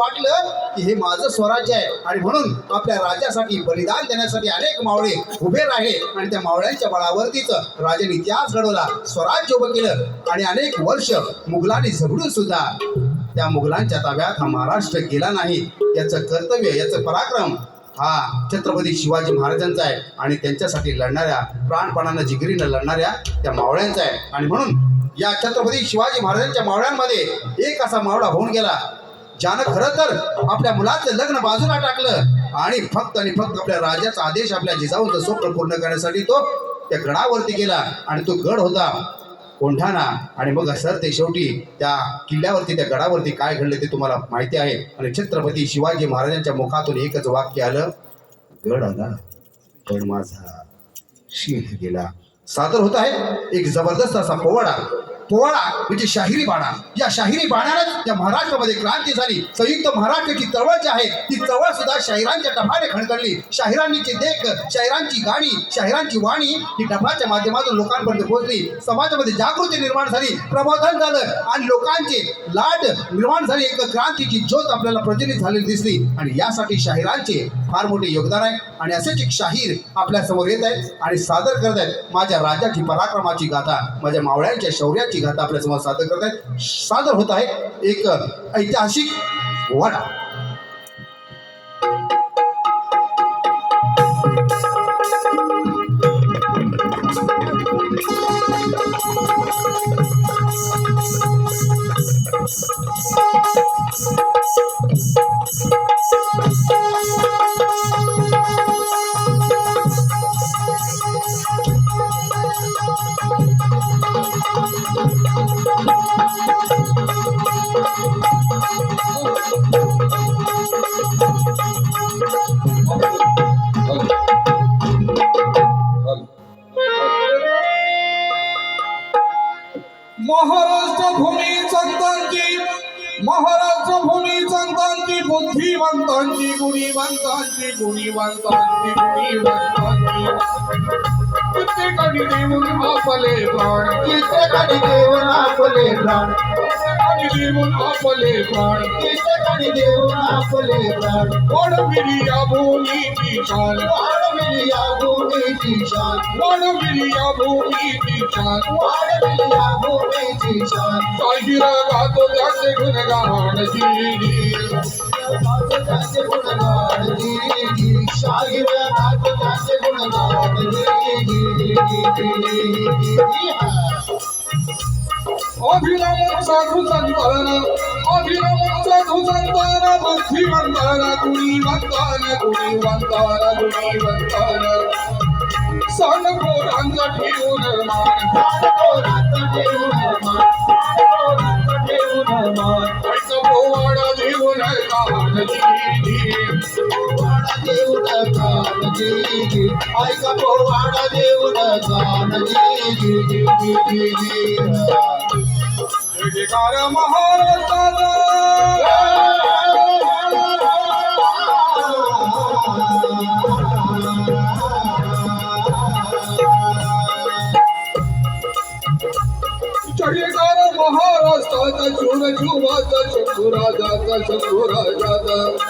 वाटलं की हे माझं स्वराज्य आहे. आणि म्हणून आपल्या राज्यासाठी बलिदान देण्यासाठी अनेक मावळे उभे राहिले. आणि त्या मावळ्यांच्या बळावरतीच राजाने इतिहास घडवला स्वराज्य उभं केलं. आणि अनेक वर्ष मुघलांनी झगडून सुद्धा त्या मुघलांच्या ताब्यात हा महाराष्ट्र गेला नाही. याचं कर्तव्य याचं पराक्रम हा छत्रपती शिवाजी महाराजांचा आहे. आणि त्यांच्यासाठी लढणाऱ्या प्राणपणानं जिगरीनं लढणाऱ्या त्या मावळ्यांचा आहे. आणि म्हणून या छत्रपती शिवाजी महाराजांच्या मावळ्यांमध्ये एक असा मावळा होऊन गेला. ज्यानं खरं तर आपल्या मुलाचं लग्न बाजूला टाकलं आणि फक्त आणि फक्त आपल्या राजाचा आदेश आपल्या जिजाऊचं स्वप्न पूर्ण करण्यासाठी तो त्या गडावरती गेला आणि तो गड होता कोंढाणा. आणि मग सर ते शेवटी त्या किल्ल्यावरती त्या गडावरती काय घडलं ते तुम्हाला माहिती आहे. आणि छत्रपती शिवाजी महाराजांच्या मुखातून एकच वाक्य आलं गड आला गड माझा सिंह गेला. सादर होत आहे. एक जबरदस्त असा पोवाडा. पोवाडा म्हणजे शाहिरी बाणा. या शाहिरी बाणाला या महाराष्ट्रामध्ये क्रांती झाली. संयुक्त महाराष्ट्राची चळवळ जी आहे ती चळवळ सुद्धा शाहिरांच्या टफाने खणखणली. शाहिरांची देख शाहिरांची गाणी शाहिरांची वाणी ही टपाच्या माध्यमातून लोकांपर्यंत पोहोचली. समाजामध्ये जागृती निर्माण झाली प्रबोधन झालं आणि लोकांचे लाट निर्माण झाली. एक क्रांतीची ज्योत आपल्याला प्रज्वलित झालेली दिसली. आणि यासाठी शाहिरांचे फार मोठे योगदान आहे. आणि असेच एक शाहीर आपल्यासमोर येत आहेत आणि सादर करत आहेत. माझ्या राजाची पराक्रमाची गाथा माझ्या मावळ्यांच्या शौर्याची गाथा आपल्या समाज सादर करत आहेत सादर होत आहे एक ऐतिहासिक वाडा. गुणीवंतांची गुणीवंतांची गुणीवंतांची कित्येकानी देऊन आपले प्राण कित्येकाने देऊन आपले प्राण कित्येकानी देऊन आपले प्राण कित्येकाने देऊन आपले प्राण वाढविली या भूमीची शान বিয়া ভূমি কিষান বড় বিয়া ভূমি কিষান বড় বিয়া ভূমি কিষান সাহিরা গাত যাচ্ছে গুণগান দিদি গাত যাচ্ছে গুণগান সাধু अभिनव साधू बुद्धिवंतान गुणीवंतान गुणीवंतान गुणीवंतान सन पोरांचा ठेवून मान ऐक पोवाडा देऊन गान दिली जी पोवाडा देऊन गान जयकार महाराष्ट्राचा जयकार महाराष्ट्राचा शूर जीवाचा शंभूराजाचा शंभूराजाचा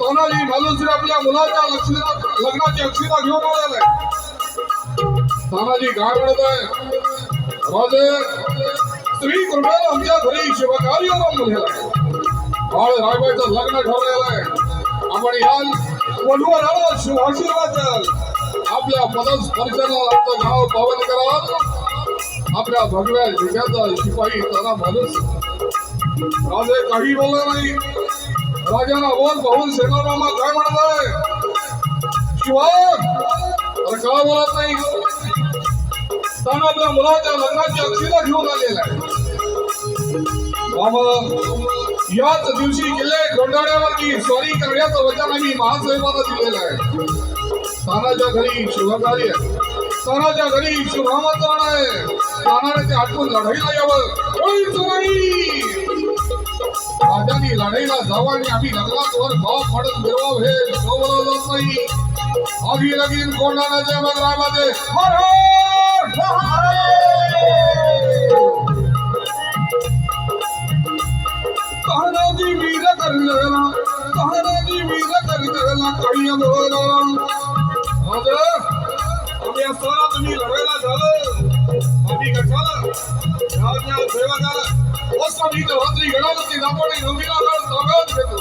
आहे तानाजी आपल्या मुलाच्या लक्षणा लग्नाची अक्षता घेऊन आलेला. तानाजी काय म्हणत आहे. राजे स्त्री कृपेला आमच्या घरी शिवकार्य रमलेला बाळ रायबाईचं लग्न ठरलेलं आहे. आपण या वधूवर आलो शिवाशीर्वाद द्याल आपल्या पदस्पर्शाला आमचं गाव पावन कराल. आपल्या भगव्या झेंड्याचा शिपाई त्याला माणूस. राजे काही बोलला नाही. राजाला बोल पाहून सेनारामा काय म्हणताय शिवा अरे का बोलत नाही? त्यानं आपल्या मुलाच्या लग्नाची अक्षीला घेऊन आलेला आहे. बाबा याच दिवशी किल्ले गोंडाण्यावरती स्वारी करण्याचं वचन आम्ही महासाहेबांना दिलेलं आहे. तानाच्या घरी शुभकार्य तानाच्या घरी शुभामंत्रण आहे. तानाने ते आठवून लढाईला यावं. ओळीच नाही राजांनी लढाईला जावं आणि आम्ही नगरात भाव पडत मिरवाव हे शोभलं जात नाही. आम्ही लगीन कोंडाण्याच्या नगरामध्ये हर हर तानाजी वीर करलेला तानाजी वीर करलेला काही राजा! आज लढायला झालं. आम्ही कशाला सेवकाला रात्री दापोडी नवमीला काळ स्वागत घेतो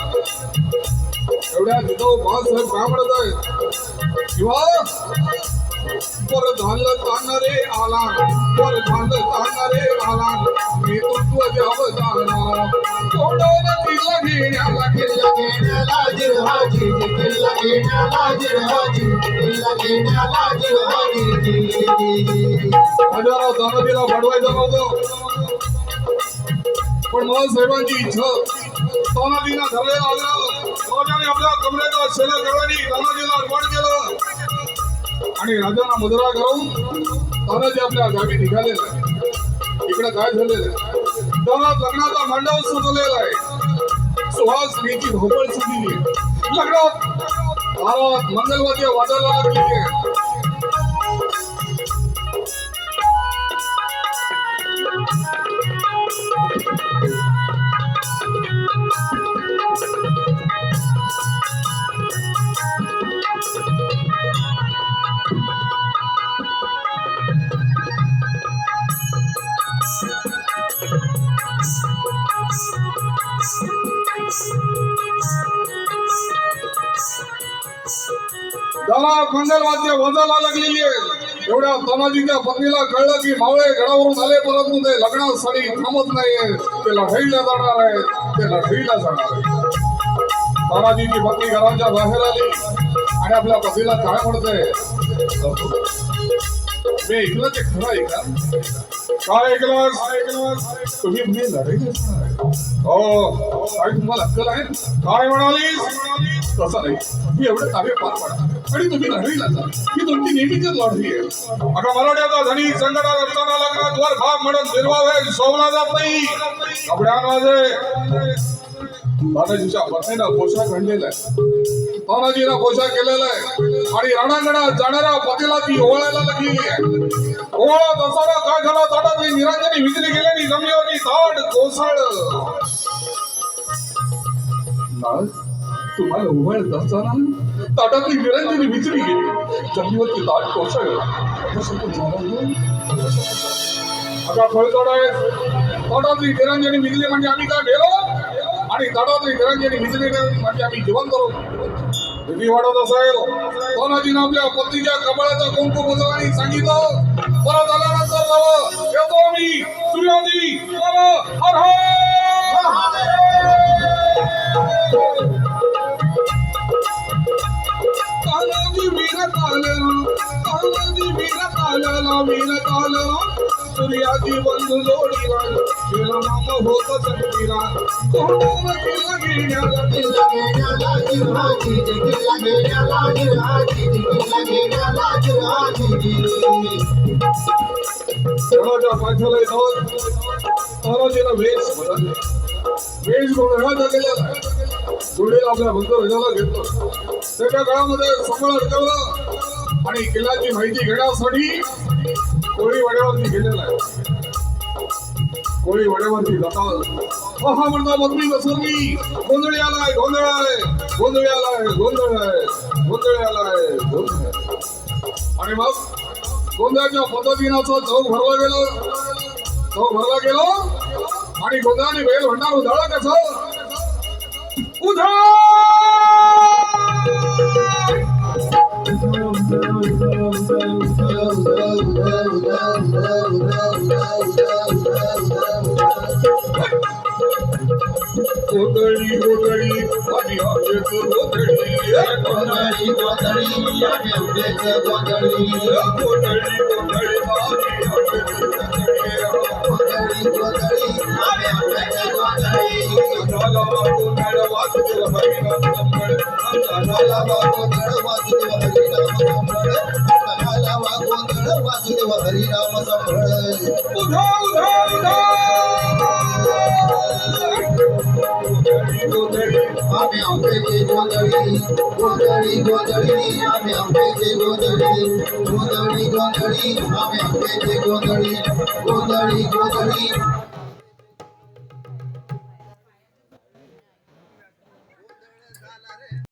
एवढ्या बाळासाहेब आहे किंवा पर झालं ताणणारे आला पर झालं ताणणारे आला. मी तिला घेण्याला किल्ला घेण्याला जिरहाजी किल्ला किल्ला दानवीला पण साहेबांची इच्छा तानाजीना धरलेला आग्रह राजाने आपल्या कमरेचा तानाजीला अर्पण केलं आणि राजाना मदरा करून तानाजी आपल्या गावी निघालेला आहे. इकडे काय झालेलं आहे? दारात लग्नाचा मांडव सजवलेला आहे. सुहासनीची धोपळ सुटली लग्नात दारात मंगलवाद्य वाजायला त्याला मंगलवाद्य वजाला लागलेली आहे. एवढ्या तानाजीच्या पत्नीला कळलं की मावळे गडावरून आले परंतु ते लग्नासाठी थांबत नाहीये ते लढाईला जाणार आहे. ते लढाईला जाणार आहे. तानाजीची पत्नी घराच्या बाहेर आली आणि आपल्या पतीला काय म्हणते मी ऐकलं ते खरं आहे का? काय ऐकलं ऐकलं तुम्ही मी हो. काय तुम्हाला अक्कल आहे? काय म्हणाली तसं नाही. मी एवढे ताबे पार पडा. आणि तुम्ही लढाईला जा. ही तुमची नेहमीचीच लढाई आहे. अगं मराठ्याचा धनी संकटात रस्ताना लग्नात वर भाग म्हणून निर्वाह सोवला जात नाही. कपड्या माझे. तानाजीच्या पत्नीनं पोशाख आणलेला आहे. तानाजीनं पोशाख केलेला आहे. आणि रणांगणात जाणाऱ्या पतीला ती ओवाळायला लागलेली आहे. ओवाळत असताना काय झाला? ताटातली निरांजनी विजली गेल्याने जमिनीवरती ताट कोसळ. तुम्हाला उभळत असताना ताटातली निरंजनी विचली गेली. जमिनीवरती ताट कोसळलं आता फळतोड आहे ताटातली निरंजनी विजली म्हणजे आम्ही काय गेलो आणि ताटातली निरंजनी विजली म्हणजे आम्ही जिवंत राहू. भीती वाढत असेल तानाजीनं आपल्या पत्नीच्या कपाळाचा कुंकू पुजला आणि सांगितलं. परत आल्यानंतर जावं. येतो आम्ही. सूर्याजी जावं. हर तानाजी वीर कालेला तानाजी वीर कालेला वीर कालेला सूर्याजी बंधू जोडीला शिला मामा होत संगीला कोणाला केला घेण्याला किल्ला घेण्याला घेण्याला घेण्याला कोणाच्या गेलेला आपल्या भक्त घेतलं त्याच्या काळामध्ये समोर अडकवलं आणि किल्ल्याची माहिती घेण्यासाठी कोळी वड्यावरती गेलेला आहे. कोळी जाता जातात हा म्हणता बदली बसवली गोंधळी आलाय गोंधळ आहे गोंधळी आलाय गोंधळ आहे गोंधळी आलाय गोंधळ आणि मग गोंधळाच्या पद्धतीनाचा चौक भरला गेला. चौक भरला गेला. आणि गोंधळाने वेळ भंडार उधाळा! कसं गोंधळी गोंधळी आणि आजेच गोंधळी गोंधळी गोंधळी या बेवड्याचं गोंधळी गोंधळी गोंधळी आणि आजेच गोंधळी गोंधळी गोंधळी या बेवड्याचं गोंधळी झाला गोंधळ वासुदेव हरिनाम संबळ आमचा झाला गोंधळ वासुदेव हरिनाम संभळ झाला वा गोंधळ वासुदेव हरिनाम संभळ उधा उधा उधा गोंधळी आम्ही आंब्याची गोंधळी गोंधळी गोंधळी आम्ही आंब्याची गोंधळी गोंधळी गोंधळी आम्ही आंब्याची गोंधळी गोंधळी गोंधळी